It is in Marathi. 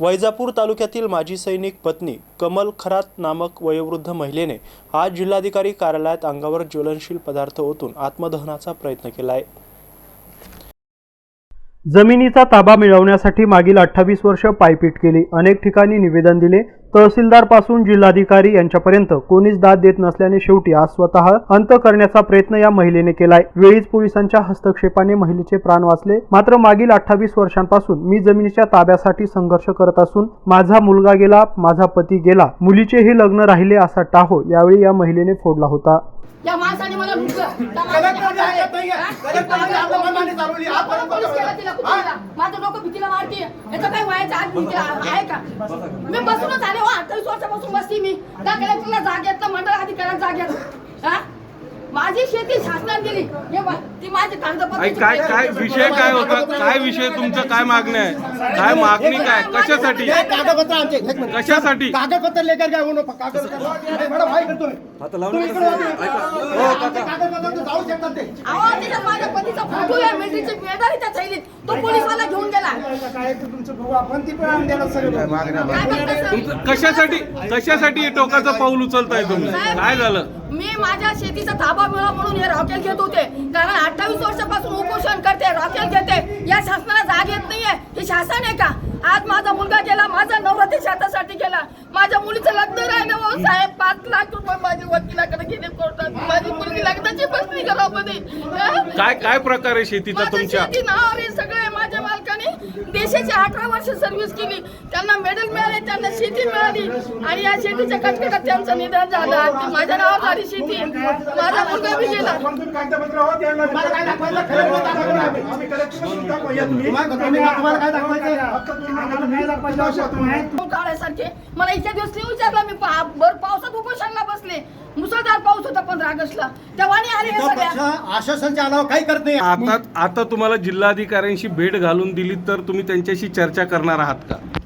वैजापूर तालुक्यातील माजी सैनिक पत्नी कमल खरात नामक वयोवृद्ध महिलेने आज जिल्हाधिकारी कार्यालयात अंगावर ज्वलनशील पदार्थ ओतून आत्मदहनाचा प्रयत्न केला आहे. जमिनीचा ताबा मिळवण्यासाठी मागील अठ्ठावीस वर्ष पायपीट केली. अनेक ठिकाणी निवेदन दिले. तहसीलदारपासून जिल्हाधिकारी यांच्यापर्यंत कोणीच दाद देत नसल्याने शेवटी आज स्वतः अंत करण्याचा प्रयत्न या महिलेने केलाय. वेळीच पोलिसांच्या हस्तक्षेपाने महिलेचे प्राण वाचले. मात्र मागील अठ्ठावीस वर्षांपासून मी जमिनीच्या ताब्यासाठी संघर्ष करत असून माझा मुलगा गेला माझा पती गेला मुलीचेही लग्न राहिले असा टाहो यावेळी या महिलेने फोडला होता. या माणसाने मला काय-. माझं डोकं भीतीला मारते याचं काही वयाचं आज भीती आहे का? मी बसूनच आले. हो अठ्ठावीस वर्षापासून बसती मी. त्या कलेक्टरला जागेत मंडळ अधिकाऱ्याला जागेत हा माझी शेती शासनाने दिली हे बघ, ती माझी आई कागदपत्र काय काय विषय काय होता? काय विषय तुमचं? काय मागणं आहे? काय मागणी काय? कशासाठी? हे कागदपत्र आमचे. एक मिनिट. कशासाठी? कागदपत्र लेकर काय कागदपत्र मॅडम हाय करतोय तुम्ही इकडे वा. आमचे कागदपत्र तर जाऊ शकतात ते. अहो माझ्या पतीचा फोटो आहे मिलिटरीची त्या थैलीत. तो गेला काय ते तुमचं बघू. आपण ती पण द्यायला सगळं काय म्हणता सर? तुमचं कशासाठी कशासाठी हे टोकाचं पाऊल उचलताय तुम्ही? काय झालं? मी माझ्या शेतीचा ताबा मिळवा म्हणून हे रॉकेल घेत होते. कारण अठ्ठावीस वर्षापासून उपोषण करते रॉकेल घेते. या शासनाला जाग येत नाहीये. हे शासन आहे का? आज माझा मुलगा गेला माझा नवरा ते शेतासाठी गेला. माझ्या मुलीचं लग्न राहिलं हो साहेब. पाच लाख रुपये माझ्या वकिलाकडे गेले कोर्टात. माझी मुलगी लग्नाची बसली घरामध्ये हं? काय काय प्रकार आहे शेतीचा तुमच्या? शेती आहे सगळे. देशाची अठरा वर्ष सर्व्हिस केली. त्यांना मेडल मिळाले त्यांना शेती मिळाली. आणि या शेतीच्या कटकटात त्यांचं निधन झालं. आणि माझ्या नावावर झाली शेती. माझा मुलगा बी गेला. काढायसारखे मला इतक्या दिवस नाही विचारलं. मी भर पावसात उपोषणला बसले. मुसळधार पाऊस होता पंधरा ऑगस्टला. तेव्हा आले हे सगळ्या. आश्वासनच्या अलावा काही करत नाही. आता आता तुम्हाला जिल्हाधिकाऱ्यांशी भेट घालून दिली तर तुम्ही त्यांच्याशी चर्चा करणार आहात का?